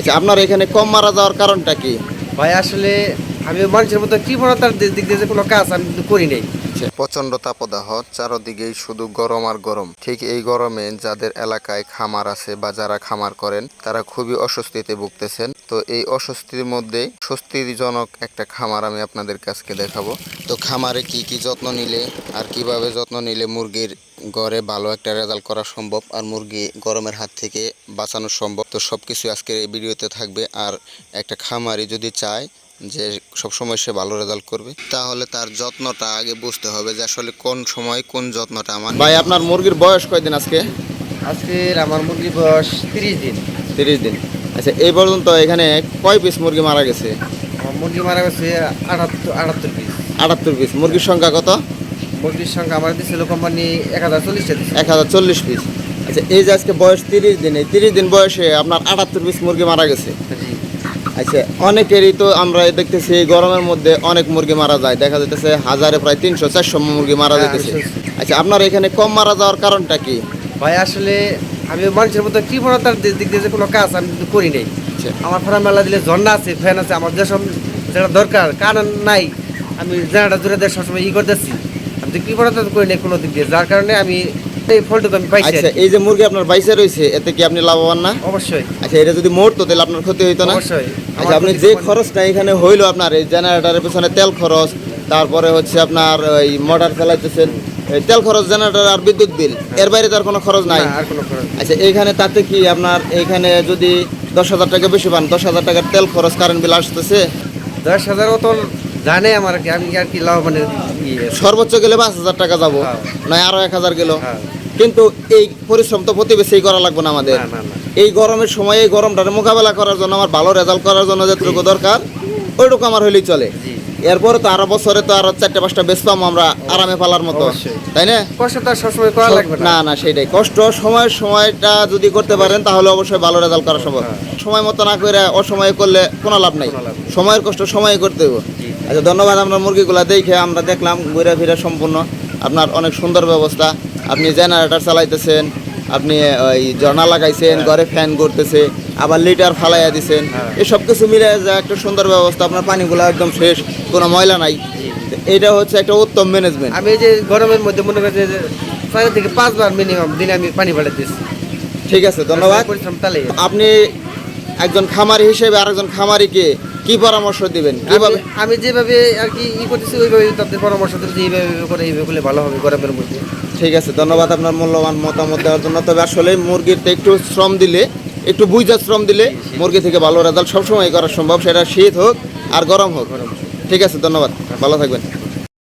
আচ্ছা আপনার এখানে কম মারা যাওয়ার কারণটা কি? ভাই আসলে আমি মানুষের মতো কৃপণতার দিক দিয়ে কোনো কাজ আমি করি নাই। প্রচণ্ড তাপদাহ, চারদিকেই শুধু গরম আর গরম। ঠিক এই গরমে যাদের এলাকায় খামার আছে বা যারা খামার করেন, তারা খুবই অস্বস্তিতে ভুগতেছেন। তো এই অস্বস্তির মধ্যে স্বস্তিজনক একটা খামার আমি আপনাদের কাছকে দেখাবো। তো খামারে কি কি যত্ন নিলে আর কীভাবে যত্ন নিলে মুরগির ঘরে ভালো একটা রেজাল্ট করা সম্ভব আর মুরগি গরমের হাত থেকে বাঁচানো সম্ভব? তো সব কিছু আজকের এই ভিডিওতে থাকবে। আর একটা খামারি যদি চায় যে সবসময় সে ভালো রেজাল্ট করবে তাহলে তার যত্নটা আগে বুঝতে হবে যে আসলে কোন সময় কোন যত্নটা আমার ভাই আপনার মুরগির বয়স কয়দিন আজকে? আজকের আমার মুরগির বয়স তিরিশ দিন। তিরিশ দিন। আচ্ছা এই পর্যন্ত এখানে কয় পিস মুরগি মারা গেছে? মুরগি মারা গেছে আটাত্তর আটাত্তর পিস আটাত্তর পিস মুরগির সংখ্যা কত? মুরগির সংখ্যা আমার দিছিল কোম্পানি এক হাজার চল্লিশটা দিচ্ছে এক হাজার চল্লিশ পিস আচ্ছা এই যে আজকে বয়স তিরিশ দিন এই তিরিশ দিন বয়সে আপনার আটাত্তর পিস মুরগি মারা গেছে। আচ্ছা অনেকেরই তো আমরা দেখতেছি গরমের মধ্যে অনেক মুরগি মারা যায়। দেখা যাইতেছে হাজারে প্রায় তিনশো চারশো মুরগি মারা হ্যাঁ, যাইতেছে। আচ্ছা আপনার এখানে কম মারা যাওয়ার কারণটা কি? ভাই আসলে আমি মানুষের মতো কৃপণতার দিক দিক দিয়ে যে কোনো কাজ আমি কিন্তু করি নাই। আচ্ছা। আমার ফার্ম মেলা দিলে ঝর্ণা আছে ফ্যান আছে আমার যেসব যেটা দরকার কারণ নাই আমি জানাটা জুড়ে দিয়ে সবসময় ই করতেছি। আমি তো কৃপণতা করি নাই কোনো দিক দিয়ে যার কারণে আমি এই ফলটুকু আমি পাইছি আচ্ছা এই যে মুরগি আপনার বাইসে রয়েছে এতে কি আপনি লাভবান না? অবশ্যই। আচ্ছা এটা যদি মরতো তাহলে আপনার ক্ষতি হইতো না? অবশ্যই। আচ্ছা আপনি যে খরচটা এখানে হইল আপনার এই জেনারেটারের পেছনে তেল খরচ তারপরে হচ্ছে আপনার ওই মোটর চালাইতেছেন তেল খরচ জেনারেটর আর বিদ্যুৎ বিল এর বাইরে তার কোনো খরচ নাই? আর কোনো খরচ আচ্ছা এইখানে তাতে কি আপনার এইখানে যদি দশ হাজার টাকা বেশি পান দশ হাজার টাকার তেল খরচ কারেন্ট বিল আসতেছে? দশ হাজার মতন জানে আমার আমি আর কি ইয়ে। সর্বোচ্চ গেলে পাঁচ হাজার টাকা যাব হ্যাঁ। নয় আরও এক হাজার গেল। হ্যাঁ। কিন্তু এই পরিশ্রম তো প্রতি বেশি করা লাগবে না আমাদের। এই গরমের সময় এই গরমটার মোকাবেলা করার জন্য আমার ভালো রেজাল্ট করার জন্য যেটুকু দরকার ওইটুকু আমার হলেই চলে। এরপরে তো আরও বছরে তো আরও চারটে পাঁচটা বেশ পাবো আমরা আরামে পালার মতো। তাই না? কষ্ট তো সবসময় করা লাগবে না। না সেটাই কষ্ট সময়ের সময়টা যদি করতে পারেন তাহলে অবশ্যই ভালো রেজাল্ট করা সম্ভব। হ্যাঁ। সময় মতো না করে অসময়ে করলে কোনো লাভ নাই। সময়ের কষ্ট সময়ে করতে হবে। আচ্ছা ধন্যবাদ আপনার মুরগিগুলা দেখে। আমরা দেখলাম ঘুরে ফিরে সম্পূর্ণ। আপনার অনেক সুন্দর ব্যবস্থা। আপনি জেনারেটর চালাইতেছেন আপনি ওই ঝর্ণা লাগাইছেন ঘরে ফ্যান করতেছে আবার লিটার ফালাইয়া দিছেন। হ্যাঁ। এই সব কিছু মিলে যে একটা সুন্দর ব্যবস্থা আপনার পানিগুলো একদম ফ্রেশ কোনো ময়লা নাই। এটা হচ্ছে একটা উত্তম ম্যানেজমেন্ট আমি এই যে গরমের মধ্যে মনে করি যে চার থেকে পাঁচবার মিনিমাম দিনে আমি পানি দিচ্ছি ঠিক আছে ধন্যবাদ। আপনি একজন খামারি হিসেবে আরেকজন খামারিকে কি পরামর্শ দিবেন? কীভাবে আমি- যেভাবে আর কি ই করতেছি ওইভাবে তাদের পরামর্শ দিতে এইভাবে এইভাবে করে এইভাবে করলে ভালো হবে গরমের মধ্যে। ঠিক আছে ধন্যবাদ আপনার মূল্যবান মতামত দেওয়ার জন্য। তবে আসলে মুরগিতে একটু শ্রম দিলে একটু বুঝা শ্রম দিলে মুরগি থেকে ভালো রেজাল্ট সবসময় করা সম্ভব। সেটা শীত হোক আর গরম হোক। ঠিক আছে ধন্যবাদ। ভালো থাকবেন।